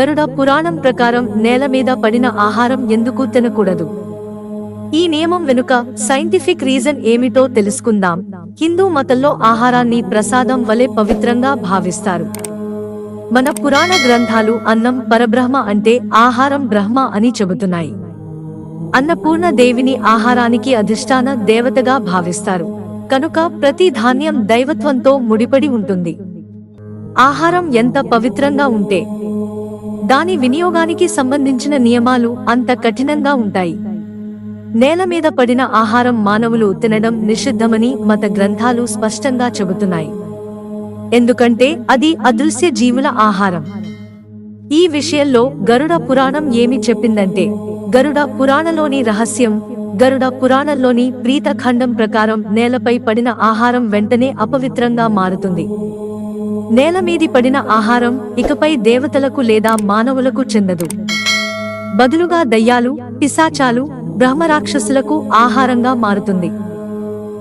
గరుడ పురాణం ప్రకారం నేల మీద పడిన ఆహారం ఎందుకు తినకూడదు? ఈ నియమం వెనుక సైంటిఫిక్ రీజన్ ఏమిటో తెలుసుకుందాం. హిందూ మతంలో ఆహారాన్ని ప్రసాదం వలె పవిత్రంగా భావిస్తారు. మన పురాణ గ్రంథాలు అన్నం పరబ్రహ్మ అంటే ఆహారం బ్రహ్మ అని చెబుతున్నాయి. అన్నపూర్ణ దేవిని ఆహారానికి అధిష్టాన దేవతగా భావిస్తారు. కనుక ప్రతి ధాన్యం దైవత్వంతో ముడిపడి ఉంటుంది. ఆహారం ఎంత పవిత్రంగా ఉంటే దాని వినియోగానికి సంబంధించిన నియమాలు అంత కఠినంగా ఉంటాయి. నేల మీద పడిన ఆహారం మానవులు తినడం నిషిద్ధమని మత గ్రంథాలు స్పష్టంగా చెబుతున్నాయి. ఎందుకంటే అది అదృశ్య జీవుల ఆహారం. ఈ విషయంలో గరుడ పురాణం ఏమి చెప్పిందంటే గరుడ పురాణలోని రహస్యం గరుడ పురాణంలోని ప్రీతఖండం ప్రకారం నేలపై పడిన ఆహారం వెంటనే అపవిత్రంగా మారుతుంది. నేల మీది పడిన ఆహారం ఇకపై దేవతలకు లేదా మానవులకు చెందదు. బదులుగా దయ్యాలు పిశాచాలు బ్రహ్మరాక్షసులకు ఆహారంగా మారుతుంది.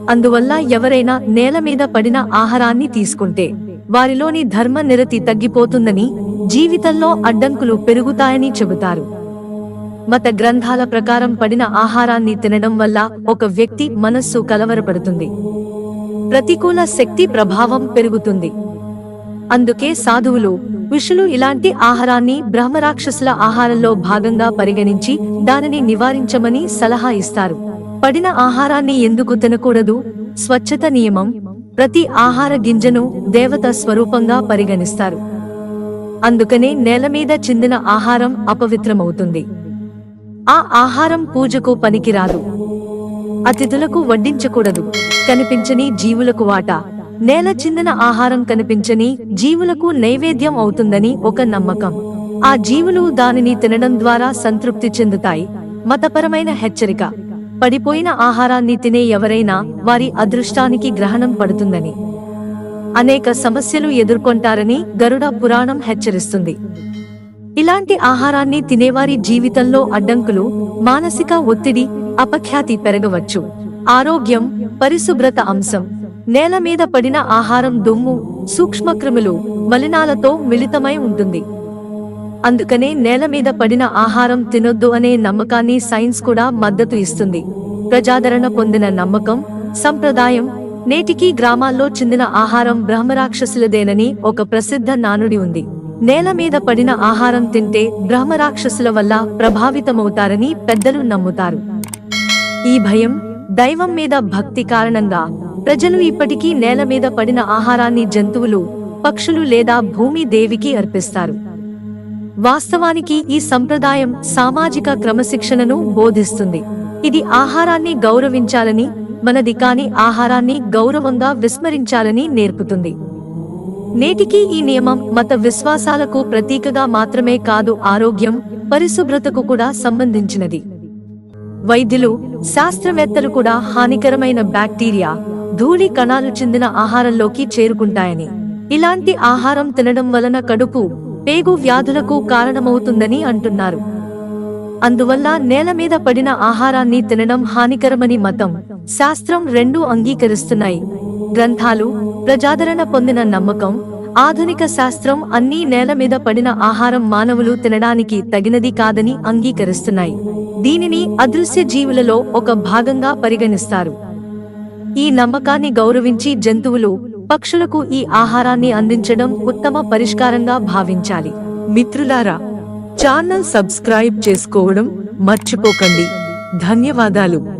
అందువల్ల ఎవరైనా నేల మీద పడిన ఆహారాన్ని తీసుకుంటే వారిలోని ధర్మ నిరతి తగ్గిపోతుందని జీవితంలో అడ్డంకులు పెరుగుతాయని చెబుతారు. మత గ్రంథాల ప్రకారం పడిన ఆహారాన్ని తినడం వల్ల ఒక వ్యక్తి మనస్సు కలవరపడుతుంది. ప్రతికూల శక్తి ప్రభావం పెరుగుతుంది. అందుకే సాధువులు ఋషులు ఇలాంటి ఆహారాన్ని బ్రహ్మరాక్షసుల ఆహారంలో భాగంగా పరిగణించి దానిని నివారించమని సలహా ఇస్తారు. పడిన ఆహారాన్ని ఎందుకు తినకూడదు? స్వచ్ఛత నియమం. ప్రతి ఆహార గింజను దేవత స్వరూపంగా పరిగణిస్తారు. అందుకనే నేల మీద చిందిన ఆహారం అపవిత్రమవుతుంది. ఆ ఆహారం పూజకు పనికిరాదు. అతిథులకు వడ్డించకూడదు. కనిపించని జీవులకు వాటా. నేల చిందిన ఆహారం కనిపించని జీవులకు నైవేద్యం అవుతుందని ఒక నమ్మకం. ఆ జీవులు దానిని తినడం ద్వారా సంతృప్తి చెందుతాయి. మతపరమైన హెచ్చరిక. పడిపోయిన ఆహారాన్ని తినే ఎవరైనా వారి అదృష్టానికి గ్రహణం పడుతుందని. అనేక సమస్యలు ఎదుర్కొంటారని గరుడ పురాణం హెచ్చరిస్తుంది. ఇలాంటి ఆహారాన్ని తినేవారి జీవితంలో అడ్డంకులు మానసిక ఒత్తిడి అపఖ్యాతి పెరగవచ్చు. ఆరోగ్యం పరిశుభ్రత అంశం. నేల మీద పడిన ఆహారం దుమ్ము సూక్ష్మక్రిములు మలినాలతో మిళితమై ఉంటుంది. అందుకనే నేల మీద పడిన ఆహారం తినొద్దు అనే నమ్మకాన్ని సైన్స్ కూడా మద్దతు ఇస్తుంది. ప్రజాదరణ పొందిన నమ్మకం సంప్రదాయం నేటికీ గ్రామాల్లో చెందిన ఆహారం బ్రహ్మరాక్షసులదేనని ఒక ప్రసిద్ధ నానుడి ఉంది. నేల మీద పడిన ఆహారం తింటే బ్రహ్మరాక్షసుల వల్ల ప్రభావితమవుతారని పెద్దలు నమ్ముతారు. ఈ భయం దైవం మీద భక్తి కారణంగా ప్రజలు ఇప్పటికీ నేల మీద పడిన ఆహారాన్ని జంతువులు పక్షులు లేదా భూమి దేవికి అర్పిస్తారు. వాస్తవానికి ఈ సంప్రదాయం సామాజిక క్రమశిక్షణను బోధిస్తుంది. ఇది ఆహారాన్ని గౌరవించాలని మనది కాని ఆహారాన్ని గౌరవంగా విస్మరించాలని నేర్పుతుంది. నేటికీ ఈ నియమం మత విశ్వాసాలకు ప్రతీకగా మాత్రమే కాదు ఆరోగ్యం పరిశుభ్రతకు కూడా సంబంధించినది. వైద్యులు శాస్త్రవేత్తలు కూడా హానికరమైన బ్యాక్టీరియా ధూళి కణాలు చెందిన ఆహారంలోకి చేరుకుంటాయని. ఇలాంటి ఆహారం తినడం వలన కడుపు పేగు వ్యాధులకు కారణమవుతుందని అంటున్నారు. అందువల్ల నేల మీద పడిన ఆహారాన్ని తినడం హానికరమని మతం. శాస్త్రం రెండూ అంగీకరిస్తున్నాయి. గ్రంథాలు ప్రజాదరణ పొందిన నమ్మకం ఆధునిక శాస్త్రం అన్ని నేల మీద పడిన ఆహారం మానవులు తినడానికి తగినది కాదని అంగీకరిస్తున్నాయి. దీనిని అదృశ్య జీవులలో ఒక భాగంగా పరిగణిస్తారు. ఈ నమ్మకాన్ని గౌరవించి జంతువులు పక్షులకు ఈ ఆహారాన్ని అందించడం ఉత్తమ పరిష్కారంగా భావించాలి. మిత్రులారా ఛానల్ సబ్స్క్రైబ్ చేసుకోవడం మర్చిపోకండి. ధన్యవాదాలు.